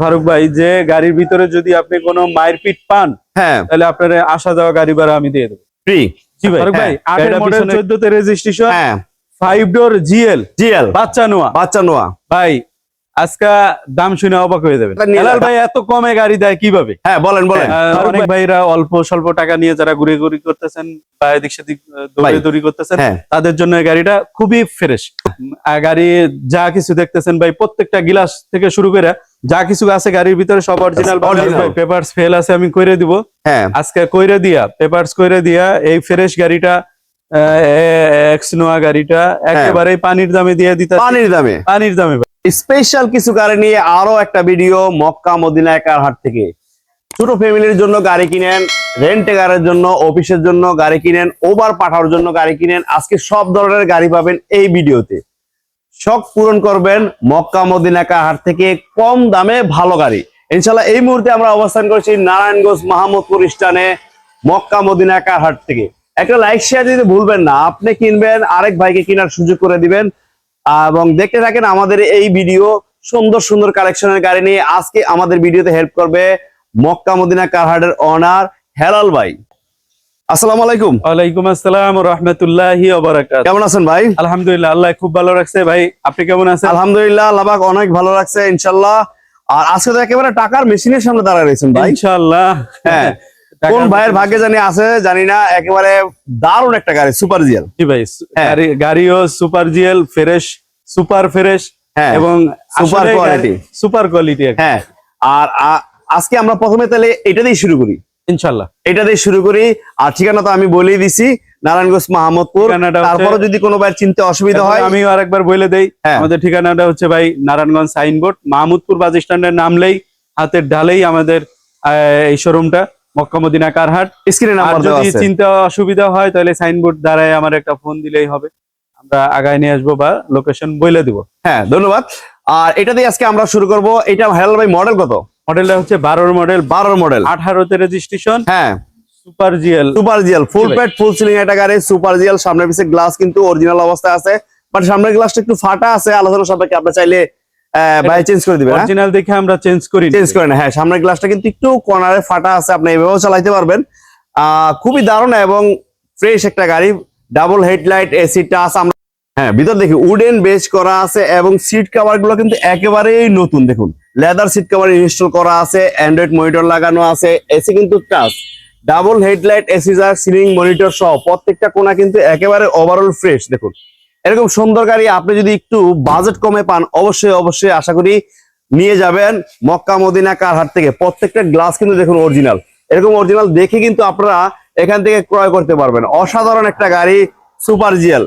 ফারুক ভাই যে গাড়ির ভিতরে যদি আপনি কোনো মায়ের পিট পান হ্যাঁ। তাহলে আপনার আসা যাওয়া গাড়ি ভাড়া আমি দিয়ে দেবো। ফ্রি জি ভাই ফারুক ভাই হ্যাঁ, মডেল পিছনে- চোদ্দতে রেজিস্ট্রেশন হ্যাঁ। ফাইভ ডোর জিএল জিএল বাচ্চা নোয়া। বাচ্চা নোয়া। ভাই আজকে দাম শুনে অবাক হয়ে যাবেন। হেলাল ভাই এত কমে গাড়ি দেয় কীভাবে? হ্যাঁ বলেন বলেন। অনেক ভাইরা অল্প স্বল্প টাকা নিয়ে যারা ঘুরে ঘুরি করতেছেন বা এদিক সেদিক দৌড়ে দৌড়ি করতেছেন হ্যাঁ। তাদের জন্য এই গাড়িটা খুবই ফ্রেশ গাড়ি যা কিছু দেখতেছেন ভাই প্রত্যেকটা গিলাস থেকে শুরু করে যা কিছু আছে গাড়ির ভিতরে সব অরিজিনাল। পেপারস ফেল আছে আমি কইরে দিব। হ্যাঁ। আজকে কইরে দিয়া পেপারস কইরে দিয়া এই ফ্রেশ গাড়িটা এক্স নোয়া গাড়িটা একেবারে পানির দামে দিয়ে দিতে পানির দামে। পানির দামে। স্পেশাল কিছু গাড়ি নিয়ে আরও একটা ভিডিও মক্কা মদিনা হাট থেকে। ছোট ফ্যামিলির জন্য গাড়ি কিনেন রেন্ট গাড়ির জন্য অফিসের জন্য গাড়ি কিনেন ওভার পাঠানোর জন্য গাড়ি কিনেন আজকে সব ধরনের গাড়ি পাবেন এই ভিডিওতে শখ পূরণ করবেন মক্কা মদিনা হাট থেকে কম দামে ভালো গাড়ি। ইনশাল্লাহ এই মুহূর্তে আমরা অবস্থান করছি নারায়ণগঞ্জ মাহমুদপুর স্টানে মক্কা মদিনা হাট থেকে। একটা লাইক শেয়ার দিতে ভুলবেন না। আপনি কিনবেন, আরেক ভাইকে কেনার সুযোগ করে দিবেন। এবং দেখতে থাকেন আমাদের এই ভিডিও সুন্দর সুন্দর কালেকশনের গাড়ি নিয়ে আজকে আমাদের ভিডিওতে হেল্প করবে মক্কা মদিনা কারহাটের অনার হেলাল ভাই। আসসালামু আলাইকুম। ওয়ালাইকুম আসসালাম রহমতুল্লাহি কেমন আছেন ভাই? আলহামদুলিল্লাহ আল্লাহ খুব ভালো রাখছে। ভাই আপনি কেমন আছেন? আলহামদুলিল্লাহ অনেক ভালো ইনশাল্লাহ আর আজকে তো একেবারে টাকার মেশিনের সামনে দাঁড়ায় রয়েছেন ভাই। ইনশাআল্লাহ। হ্যাঁ কোন ভাইয়ের ভাগ্যে জানি আছে জানি না একেবারে দারুণ একটা গাড়ি সুপার জিএল। জি ভাই হ্যাঁ। গাড়িও super GL fresh super fresh. হ্যাঁ এবং Super quality। সুপার কোয়ালিটি হ্যাঁ আর আজকে আমরা প্রথমে তাহলে এটা দিয়ে শুরু করি। ইনশাআল্লাহ। এটা দিয়ে শুরু করি। আর ঠিকানা তো আমি বলেই দিছি নারায়ণগঞ্জ মাহমুদপুর তারপরে যদি কোনো ভাইয়ের চিনতে অসুবিধা হয় আমিও আরেকবার বলে দেই হ্যাঁ। আমাদের ঠিকানাটা হচ্ছে ভাই নারায়ণগঞ্জ সাইনবোর্ড। মাহমুদপুর বাস স্ট্যান্ডের নামলেই হাতের ঢালেই আমাদের আহ, এই শোরুমটা মক্কামদিনা কারহাট। স্ক্রিনে নাম্বার দেওয়া যদি আছে। চিন্তা অসুবিধা হয় তাহলে সাইনবোর্ড দ্বারাই আমার একটা ফোন দিলেই হবে। আমরা আগায় নিয়ে আসব বা লোকেশন বলে দিব। হ্যাঁ ধন্যবাদ। আর এটা দিয়ে আজকে আমরা শুরু করব। এটা হেলাল ভাই মডেল কত? মডেলটা হচ্ছে বারোর মডেল বারোর মডেল। আঠারোতে রেজিস্ট্রেশন হ্যাঁ। Super GL super GL full full ceiling একটা গাড়ি সুপার জিএল সামনের পিছে গ্লাস কিন্তু অরিজিনাল অবস্থায় আছে। বাট সামনের গ্লাসটা একটু ফাটা আছে আলোচনা সাপেক্ষে আপনি চাইলে ভাই চেঞ্জ করে দিবেন হ্যাঁ? অরিজিনাল দেখে আমরা চেঞ্জ করি চেঞ্জ করে না হ্যাঁ সামনের গ্লাসটা কিন্তু একটু কর্নারে ফাটা আছে আপনি এভাবেও চালাইতে পারবেন। আহ, খুবই দারুণ এবং ফ্রেশ একটা গাড়ি ডাবল হেডলাইট এসি টাচ আমরা হ্যাঁ ভিতর দেখি উডেন বেস করা আছে এবং সিট কভারগুলো কিন্তু একেবারেই নতুন দেখুন। লেদার সিট কভার ইনস্টল করা আছে অ্যান্ড্রয়েড মনিটর লাগানো আছে এসি কিন্তু টাচ ডাবল হেডলাইট এসি যার সিলিং মনিটর সহ প্রত্যেকটা কোণা কিন্তু একেবারে ওভারঅল ফ্রেশ দেখুন। এরকম সুন্দর গাড়ি আপনি যদি একটু বাজেট কমে পান, অবশ্যই অবশ্যই আশা করি নিয়ে যাবেন মক্কা, মদিনা, কারহাট থেকে। প্রত্যেকটা গ্লাস কিন্তু দেখুন অরিজিনাল এরকম অরিজিনাল দেখে কিন্তু আপনারা এখান থেকে ক্রয় করতে পারবেন। অসাধারণ একটা গাড়ি সুপার জিএল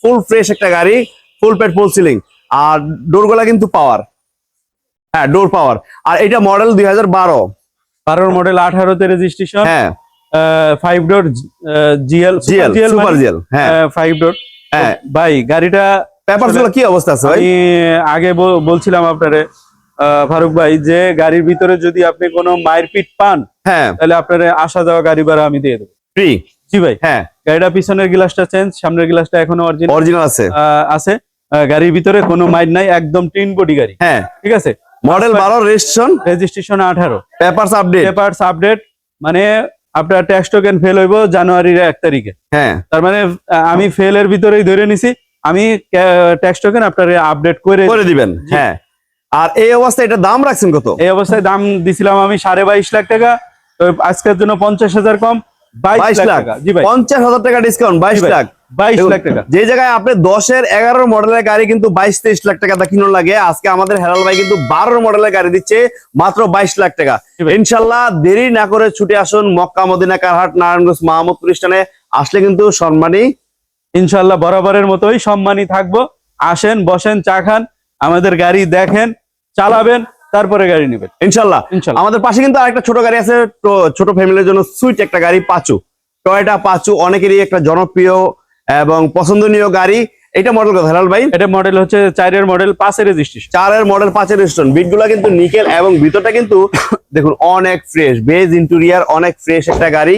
ফুল ফ্রেশ একটা গাড়ি ফুল পেট ফুল সিলিং আর ডোরগুলা কিন্তু পাওয়ার হ্যাঁ ডোর পাওয়ার আর এটা মডেল দুই হাজার বারো। বারোর মডেল আঠারোতে রেজিস্ট্রেশন হ্যাঁ। Five door GL GL super GL হ্যাঁ। ফাইভ ডোর হ্যাঁ। ভাই গাড়িটা পেপারগুলো কি অবস্থা আছে ভাই? আগে বলছিলাম আপনারে ফারুক ভাই যে গাড়ির ভিতরে যদি আপনি কোনো মায়ের পিট পান হ্যাঁ। তাহলে আপনার আসা যাওয়া গাড়ি ভাড়া আমি দিয়ে দেবো। ফ্রি জি ভাই। হ্যাঁ। গাড়িটা পিছনের গ্লাসটা চেঞ্জ সামনের গ্লাসটা এখনও অরিজিনাল অরিজিনাল আছে। আছে। গাড়ির ভিতরে কোনো মাইর নাই একদম টিন বডি গাড়ি। হ্যাঁ। ঠিক আছে? মডেল বারো রেজিস্ট্রেশন রেজিস্ট্রেশন আঠারো। পেপারস আপডেট পেপারস আপডেট মানে আপনার ট্যাক্স টোকেন ফেল হইব জানুয়ারির এক তারিখে। হ্যাঁ। তার মানে আমি ফেলের ভিতরেই ধরে নিছি আমি ট্যাক্স টোকেন আপনার আপডেট করে করে দিবেন হ্যাঁ। আর এই অবস্থায় এটা দাম রাখছেন কত? এই অবস্থায় দাম দিছিলাম আমি সাড়ে বাইশ লাখ টাকা আজকের জন্য পঞ্চাশ হাজার কম। বাইশ লাখ পঞ্চাশ হাজার টাকা ডিসকাউন্ট বাইশ লাখ। বাইশ লাখ টাকা। যে জায়গায় আপনি দশের এগারোর মডেলের গাড়ি কিন্তু বাইশ তেইশ লাখ টাকা কিনো লাগে আজকে আমাদের হেলাল ভাই কিন্তু বারোর মডেলের গাড়ি দিচ্ছে মাত্র বাইশ লাখ টাকা। ইনশাল্লাহ দেরি না করে ছুটে আসুন মক্কা মদিনা কারহাট নারায়ণগঞ্জ মাহমুদ প্রতিষ্ঠানে আসলে কিন্তু সম্মানী। ইনশাল্লাহ বরাবরের মতোই সম্মানী থাকব। আসেন বসেন চা খান আমাদের গাড়ি দেখেন চালাবেন। তারপরে গাড়ি নেবেন। ইনশাল্লাহ। আমাদের পাশে কিন্তু আরেকটা ছোট গাড়ি আছে তো ছোট ফ্যামিলির জন্য সুইট একটা গাড়ি পাচু। টয়টা পাচু অনেকেরই একটা জনপ্রিয় এবং পছন্দনীয় গাড়ি। এটা মডেল কত হেলাল ভাই? এটা মডেল হচ্ছে চারের মডেল পাঁচের রেজিস্ট্রেশন চারের মডেল পাঁচের স্টোন বিটগুলা কিন্তু নিকেল এবং ভিতরটা কিন্তু দেখুন অনেক ফ্রেশ বেজ ইন্টেরিয়ার অনেক ফ্রেশ একটা গাড়ি।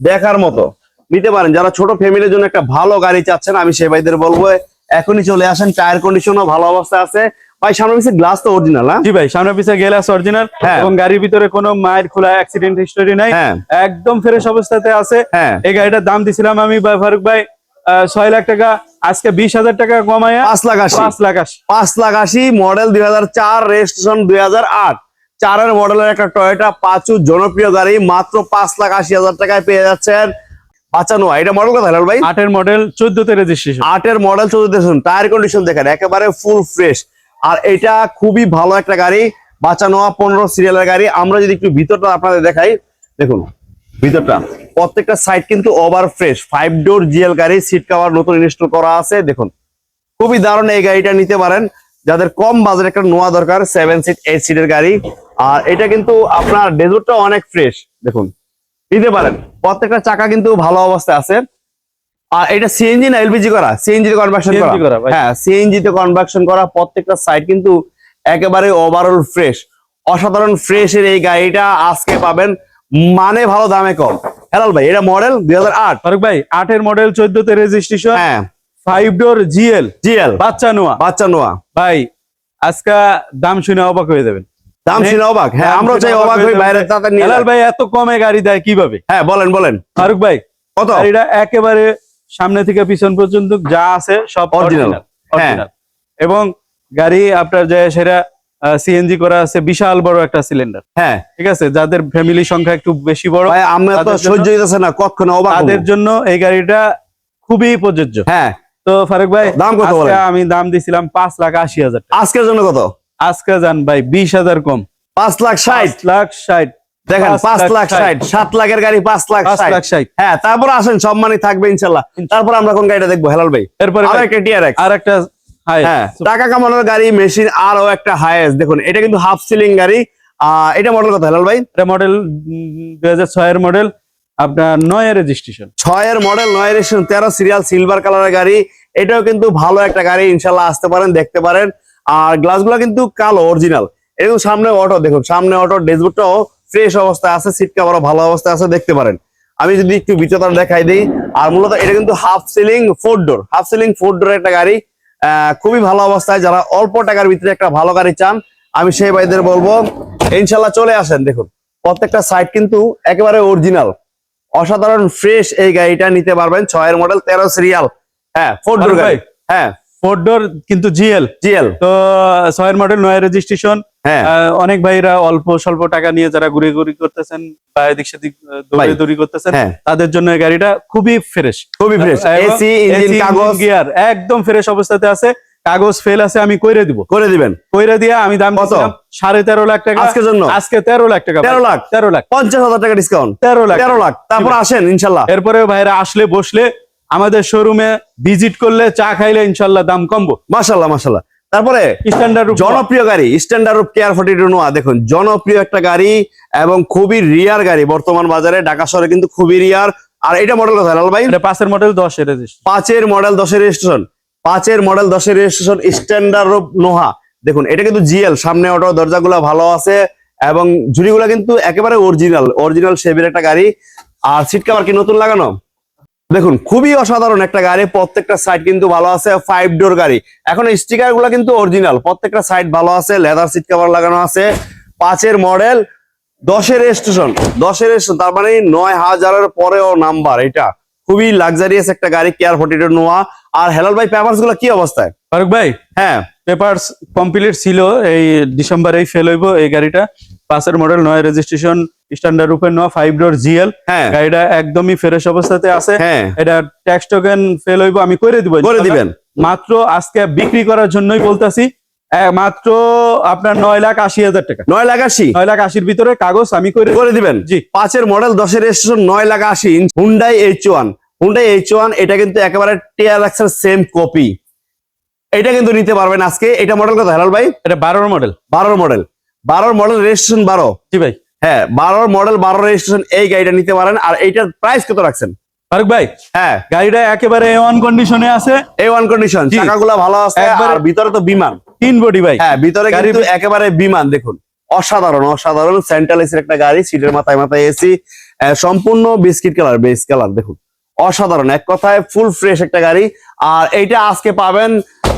দেখার মতো। নিতে পারেন। যারা ছোট ফ্যামিলির জন্য একটা ভালো গাড়ি চাচ্ছেন আমি সে ভাইদের বলব এখনই চলে আসেন। টায়ার কন্ডিশনও ভালো অবস্থা আছে। ভাই সামনে পিছিয়ে গ্লাস তো অরিজিনাল হ্যাঁ? জি ভাই সামনে পিছে গ্লাস অরিজিনাল হ্যাঁ। এবং গাড়ির ভিতরে কোনো মায়ের খোলা অ্যাক্সিডেন্ট হিস্টোরি নাই। হ্যাঁ। একদম ফ্রেশ অবস্থাতে আছে। এই গাড়িটার দাম দিছিলাম আমি ভাই ফারুক ভাই ছয় লাখ টাকা। আজকে বিশ হাজার টাকা কমায়া পাঁচ লাখ আশি। পাঁচ লাখ আশি। পাঁচ লাখ আশি মডেল দুই হাজার চার রেজিস্ট্রেশন দুই হাজার আট। চারের মডেলের একটা টয়োটা পাঁচু জনপ্রিয় গাড়ি মাত্র পাঁচ লাখ আশি হাজার টাকায় পেয়ে যাচ্ছেন। বাঁচানো এটা মডেল কথা ভাই? আটের মডেল চোদ্দতে রেজিস্ট্রেশন আটের মডেল চৌদ্দ দেখুন টায়ার কন্ডিশন দেখেন একেবারে ফুল ফ্রেশ আর এটা খুবই ভালো একটা গাড়ি বাঁচানো পনেরো সিরিয়ালের গাড়ি। আমরা যদি একটু ভিতরটা আপনাদের দেখাই, দেখুন, ভিতরটা। প্রত্যেকটা সাইড কিন্তু over fresh five door GL গাড়ি সিট কভার নতুন ইনস্টল করা আছে, দেখুন। খুবই দারুণ এই গাড়িটা নিতে পারেন। যাদের কম বাজারে একটা নোয়া দরকার সেভেন সিট এইট সিটের গাড়ি। আর এটা কিন্তু আপনার ডেজোরটা অনেক ফ্রেশ দেখুন। নিতে পারেন। প্রত্যেকটা চাকা কিন্তু ভালো অবস্থায় আছে। আর এটা সিএনজি না এলপিজি করা? সিএনজি তে কনভার্সন করা। হ্যাঁ সিএনজি তে কনভার্সন করা প্রত্যেকটা সাইড কিন্তু একেবারে ওভারঅল ফ্রেশ অসাধারণ ফ্রেশ এর এই গাড়িটা আজকে পাবেন মানে ভালো দামে কম। হেলাল ভাই এটা মডেল দুই হাজার আট। ফারুক ভাই আটের মডেল চোদ্দতে রেজিস্ট্রেশন হ্যাঁ। ফাইভ ডোর জিএল জিএল বাচ্চা নোয়া। বাচ্চা নোয়া। ভাই আজকে দাম শুনে অবাক হয়ে যাবেন। দাম মানে- ছিল অবাক। হ্যাঁ আমরা শুনে চাই অবাক হই বাইরে তাতে হেলাল ভাই এত কমে গাড়ি দেয় কীভাবে? হ্যাঁ বলেন বলেন। ফারুক ভাই কত? গাড়িটা একেবারে সামনে থেকে পিছন পর্যন্ত যা আছে সব অরিজিনাল হ্যাঁ। অরিজিনাল এবং গাড়ি আপনার যে সেটা সিএনজি করা আছে বিশাল বড় একটা সিলিন্ডার হ্যাঁ। ঠিক আছে? যাদের ফ্যামিলি সংখ্যা একটু বেশি বড় আমরা তো সহ্য হইতেছে না কতক্ষণ অবাক তাদের জন্য এই গাড়িটা খুবই প্রযোজ্য। হ্যাঁ। তো ফারুক ভাই দাম কত আজকে বলেন? আমি দাম দিছিলাম পাঁচ লাখ আশি হাজার আজকের জন্য কত? আজকে যান ভাই বিশ হাজার কম। পাঁচ লাখ ষাট। পাঁচ লাখ ষাট। দেখেন পাঁচ লাখ ষাট। সাত লাখের গাড়ি পাঁচ লাখ লাখ ষাট। হ্যাঁ তারপর আসেন সম্মানই থাকবে ইনশাল্লাহ। তারপর আমরা কোন গাড়িটা দেখব? হেলাল ভাই। এরপরে আর একটা টিআরএক্স আর একটা হ্যাঁ টাকা কামানোর গাড়ি মেশিন আরও একটা হাইয়েস্ট দেখুন এটা কিন্তু হাফ সিলিং গাড়ি। এটা মডেল কত হেলাল ভাই? এটা মডেল দুই হাজার ছয়ের মডেল আপনার নয় রেজিস্ট্রেশন ছয়ের মডেল নয় রেশন তেরো সিরিয়াল সিলভার কালারের গাড়ি। এটাও কিন্তু ভালো একটা গাড়ি ইনশাল্লাহ আসতে পারেন দেখতে পারেন। আর গ্লাসগুলো কিন্তু কালো অরিজিনাল এটা সামনে অটো দেখুন সামনে অটো ডেসবোর্ডটাও ফ্রেশ অবস্থা আছে সিট কাভারও ভালো অবস্থা আছে দেখতে পারেন। আমি যদি একটু বিচতার দেখাই দিই আর মূলত এটা কিন্তু half ceiling four door half ceiling four door একটা গাড়ি খুবই ভালো অবস্থায়। যারা অল্প টাকার ভিতরে একটা ভালো গাড়ি চান আমি সেই ভাইদের বলব ইনশাল্লাহ চলে আসেন দেখুন। প্রত্যেকটা সাইড কিন্তু একেবারে অরিজিনাল অসাধারণ ফ্রেশ এই গাড়িটা নিতে পারবেন ছয়ের মডেল তেরো সিরিয়াল হ্যাঁ ফোর ডোর গাড়ি। হ্যাঁ। ফোর ডোর কিন্তু জিএল জিএল তো ছয়ের মডেল নয় রেজিস্ট্রেশন হ্যাঁ। অনেক ভাইরা অল্প স্বল্প টাকা নিয়ে যারা ঘুরে ঘুরি করতেছেন বা এদিক সেদিক দৌড়ে দৌড়ি করতেছেন হ্যাঁ। তাদের জন্য এই গাড়িটা খুবই ফ্রেশ খুবই ফ্রেশ এসি ইঞ্জিন কাগজ। গিয়ার একদম ফ্রেশ অবস্থাতে আছে। কাগজ ফেল আছে আমি কইরে দিব। করে দিবেন। কইরে দিয়ে আমি দাম কত? সাড়ে তেরো লাখ টাকা। আজকের জন্য? আজকে তেরো লাখ টাকা তেরো লাখ? তেরো লাখ। পঞ্চাশ হাজার টাকা ডিসকাউন্ট তেরো লাখ। তেরো লাখ। তারপর আসেন ইনশাল্লাহ। এরপরে ভাইরা আসলে বসলে আমাদের শোরুমে ভিজিট করলে চা খাইলে ইনশাল্লাহ দাম কমবো। মাসাল্লাহ মাসাল্লাহ তারপরে স্ট্যান্ডার্ড জনপ্রিয় গাড়ি standard of care forty two Noah দেখুন জনপ্রিয় একটা গাড়ি এবং খুবই রিয়ার গাড়ি বর্তমান বাজারে ঢাকা শহরে কিন্তু খুবই রিয়ার আর এটা মডেল কথা লাল ভাই? পাঁচের মডেল দশ রেজিস্ট্রেশন পাঁচের মডেল দশের রেজিস্ট্রেশন পাঁচের মডেল দশের রেজিস্ট্রেশন স্ট্যান্ডার্ড অফ নোহা। দেখুন এটা কিন্তু জিএল সামনে অটো দরজাগুলো ভালো আছে এবং ঝুড়িগুলো কিন্তু একেবারে অরিজিনাল অরিজিনাল শেপের একটা গাড়ি। আর সিট কভার কি নতুন লাগানো? দেখুন খুবই অসাধারণ একটা গাড়ি প্রত্যেকটা সাইড কিন্তু ভালো আছে ফাইভ ডোর গাড়ি। এখন স্টিকারগুলো কিন্তু অরিজিনাল প্রত্যেকটা সাইড ভালো আছে লেদার সিট কভার লাগানো আছে পাঁচের মডেল দশের স্টেশন দশের স্টেশন তার মানে নয় হাজারের পরেও নাম্বার এটা। খুবই লাক্সারিয়াস একটা গাড়ি কেয়ার ফোর্টি টু নোয়া আর হেলাল ভাই পেপারসগুলো কি অবস্থায়? ফারুক ভাই হ্যাঁ। পেপারস কমপ্লিট ছিল এই ডিসেম্বরেই ফেল হইব এই গাড়িটা। পাঁচের মডেল নয় রেজিস্ট্রেশন স্ট্যান্ডার্ড রূপে নেওয়া ফাইভ ডোর জিএল হ্যাঁ। গাড়িটা একদমই ফ্রেশ অবস্থাতে আছে। হ্যাঁ। এটা ট্যাক্স টোকেন ফেল হইব আমি করে দিব। করে দিবেন। মাত্র আজকে বিক্রি করার জন্যই বলতাছি মাত্র আপনার নয় লাখ আশি হাজার টাকা। নয় লাখ আশি? নয় লাখ আশির ভিতরে কাগজ আমি করে করে দিবেন। জি। পাঁচের মডেল দশের স্টেশন নয় লাখ আশি। Inch Hyundai H one Hyundai H one এটা কিন্তু একেবারে টিআরএক্স এর সেম কপি এটা কিন্তু নিতে পারবেন আজকে। এটা মডেল কত হেলাল ভাই? এটা বারোর মডেল বারোর মডেল বারোর মডেল রেজিস্ট্রেশন বারো। জি ভাই। হ্যাঁ বারোর মডেল বারো রেজিস্ট্রেশন এই গাড়িটা নিতে পারেন। আর এইটার প্রাইস কত রাখছেন? ফারুক ভাই হ্যাঁ। গাড়িটা একেবারে ওয়ান কন্ডিশনে আছে। এ ওয়ান কন্ডিশন চাকাগুলো ভালো আছে আর ভিতরে তো বিমান। তিন বডি ভাই। হ্যাঁ ভিতরে কিন্তু একেবারে বিমান দেখুন। অসাধারণ অসাধারণ সেন্ট্রাল এসির একটা গাড়ি সিটের মাথায় মাথায় এসি সম্পূর্ণ বিস্কিট কালার বেস কালার দেখুন। অসাধারণ এক কথায় ফুল ফ্রেশ একটা গাড়ি। আর এইটা আজকে পাবেন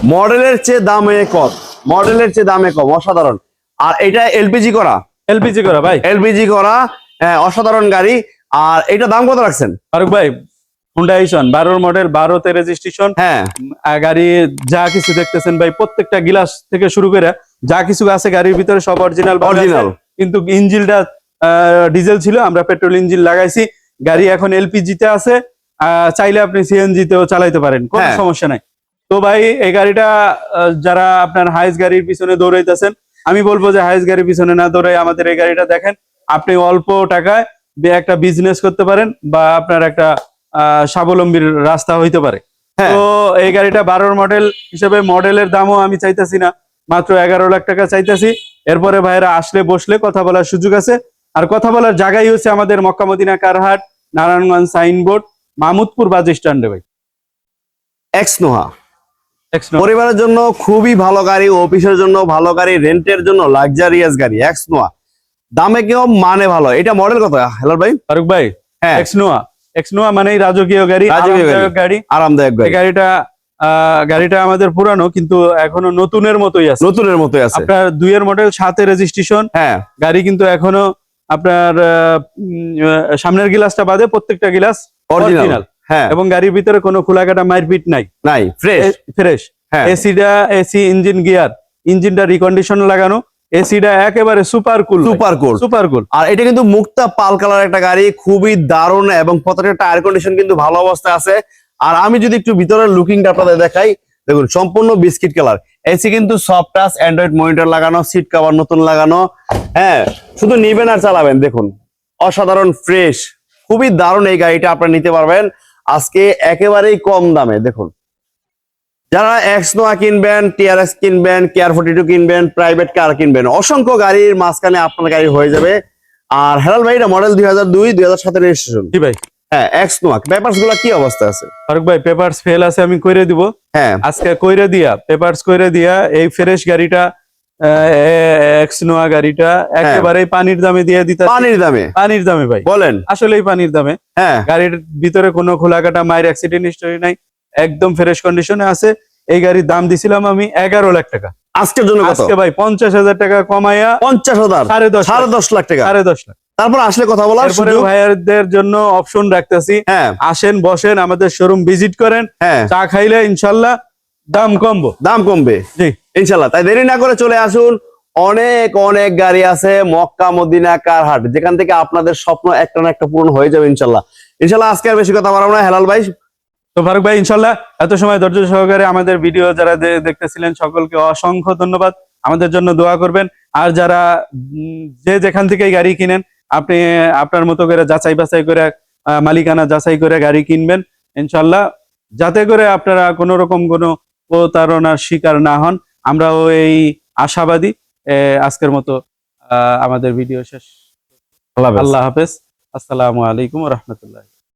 মডেলের চেয়ে দামে কম মডেলের চেয়ে দামে কম অসাধারণ। আর এটা এলপিজি করা। এলপিজি করা ভাই? এলপিজি করা হ্যাঁ, অসাধারণ গাড়ি। আর এটা দাম কত রাখছেন? ফারুক ভাই হুন্ডা বারোর মডেল বারোতে রেজিস্ট্রেশন হ্যাঁ। গাড়ি যা কিছু দেখতেছেন ভাই প্রত্যেকটা গিলাস থেকে শুরু করে যা কিছু আছে গাড়ির ভিতরে সব অরিজিনাল অরিজিনাল কিন্তু ইঞ্জিনটা ডিজেল ছিল আমরা পেট্রোল ইঞ্জিন লাগাইছি। গাড়ি এখন এলপিজি তে আছে। আহ, চাইলে আপনি সিএনজি তেও চালাইতে পারেন কোনো হ্যাঁ। সমস্যা নাই। তো ভাই এই গাড়িটা যারা আপনার হাইস গাড়ির পিছনে দৌড়াইতেছেন আমি বলব যে হাইস গাড়ির পিছনে না দৌড়াই আমাদের এই গাড়িটা দেখেন। আপনি অল্প টাকায় একটা বিজনেস করতে পারেন বা আপনার একটা স্বাবলম্বীর রাস্তা হইতে পারে। হ্যাঁ। তো এই গাড়িটা বারোর মডেল হিসেবে মডেলের দামও আমি চাইতেছি না মাত্র এগারো লাখ টাকা চাইতেছি। এরপরে ভাইরা আসলে বসলে কথা বলার সুযোগ আছে। আর কথা বলার জায়গাই হচ্ছে আমাদের মক্কামদিনা কারহাট নারায়ণগঞ্জ সাইনবোর্ড মামুদপুর বাস স্ট্যান্ডে ভাই। এক্স নোহা। Next number। পরিবারের জন্য খুবই ভালো গাড়ি অফিসের জন্য ভালো গাড়ি রেন্টের জন্য লাক্সারিয়াস গাড়ি এক্স নোয়া দামে কেউ মানে ভালো। এটা মডেল কত? হ্যালো ভাই? ফারুক ভাই হ্যাঁ। এক্সনোয়া এক্সনোয়া মানেই রাজকীয় গাড়ি রাজকীয় গাড়ি। আরামদায়ক গাড়ি। আরামদায়ক গাড়ি। গাড়িটা গাড়িটা আমাদের পুরানো কিন্তু এখনও নতুনের মতোই আছে। নতুনের মতোই আছে। আপনার দুইয়ের মডেল সাথে রেজিস্ট্রেশন হ্যাঁ। গাড়ি কিন্তু এখনও আপনার সামনের গিলাসটা বাদে প্রত্যেকটা গিলাস অরিজিনাল হ্যাঁ। এবং গাড়ির ভিতরে কোনো খোলাকাটা মারপিট নাই। নাই। ফ্রেশ ফ্রেশ হ্যাঁ। এসিটা এসি ইঞ্জিন গিয়ার ইঞ্জিনটা রিকন্ডিশন লাগানো। এসিটা একেবারে super cool super cool super cool আর এটা কিন্তু মুক্তা পাল কালার একটা গাড়ি খুবই দারুণ এবং প্রত্যেকটা টায়ার কন্ডিশন কিন্তু ভালো অবস্থায় আছে। আর আমি যদি একটু ভিতরের লুকিংটা আপনাদের দেখাই দেখুন সম্পূর্ণ বিস্কিট কালার এসি কিন্তু সফট টাচ অ্যান্ড্রয়েড মনিটর লাগানো সিট কভার নতুন লাগানো। হ্যাঁ শুধু নিবেন আর চালাবেন দেখুন। অসাধারণ ফ্রেশ খুবই দারুণ এই গাড়িটা আপনারা নিতে পারবেন। আজকে একেবারেই কম দামে দেখুন। যারা এক্স নোয়া কিনবেন টিআরএক্স কিনবেন কেয়ার ফোর্টি টু কিনবেন প্রাইভেট কার কিনবেন অসংখ্য গাড়ির মাঝখানে আপনার গাড়ি হয়ে যাবে। আর হেলাল ভাই এটা মডেল দুই হাজার দুই দুই হাজার সাতের রেজিস্ট্রেশন জি ভাই? হ্যাঁ এক্স নোয়া। পেপারসগুলো কি অবস্থা আছে? ফারুক ভাই পেপারস ফেল আছে আমি কইরে দিব। হ্যাঁ। আজকে কইরে দিয়া পেপারস কইরে দিয়া এই ফ্রেশ গাড়িটা এক্স নোয়া গাড়িটা একেবারে পানির দামে দিয়ে দিতে পানির দামে? পানির দামে ভাই। বলেন। আসলেই পানির দামে। হ্যাঁ। গাড়ির ভিতরে কোনো খোলাকাটা মায়ের অ্যাক্সিডেন্ট হিস্টোরি নাই। একদম ফ্রেশ কন্ডিশনে আছে। এই গাড়ির দাম দিছিলাম আমি এগারো লাখ টাকা। আজকের জন্য আজকে ভাই পঞ্চাশ হাজার টাকা কমাইয়া পঞ্চাশ হাজার। সাড়ে দশ সাড়ে দশ লাখ টাকা। সাড়ে দশ লাখ। তারপর আসলে কথা ভাইয়ারদের জন্য অপশন রাখতেছি। হ্যাঁ। আসেন বসেন আমাদের শোরুম ভিজিট করেন। হ্যাঁ। চা খাইলে ইনশাল্লাহ দাম কমবো। দাম কমবে? জি। ইনশাল্লাহ তাই দেরি না করে চলে আসুন। অনেক অনেক গাড়ি আছে মক্কা মদিনা কারহাট। যেখান থেকে আপনাদের স্বপ্ন একটা না একটা পূরণ হয়ে যাবে ইনশাল্লাহ ইনশাল্লাহ আজকে আর বেশি কথা বলব না। হেলাল ভাই। তো ফারুক ভাই ইনশাল্লাহ এত সময় ধৈর্য সহকারে আমাদের ভিডিও যারা দেখতেছিলেন সকলকে অসংখ্য ধন্যবাদ। আমাদের জন্য দোয়া করবেন। আর যারা যে যেখান থেকে গাড়ি কিনেন আপনি আপনার মতো করে যাচাই বাছাই করে মালিকানা যাচাই করে গাড়ি কিনবেন। ইনশাল্লাহ যাতে করে আপনারা কোনো রকম কোনো প্রতারণার শিকার না হন। আমরাও এই আশাবাদী। আজকের মতো আহ, আমাদের ভিডিও শেষ। আল্লাহ হাফেজ। আল্লাহ হাফেজ। আসসালামু আলাইকুম রহমতুল্লাহ।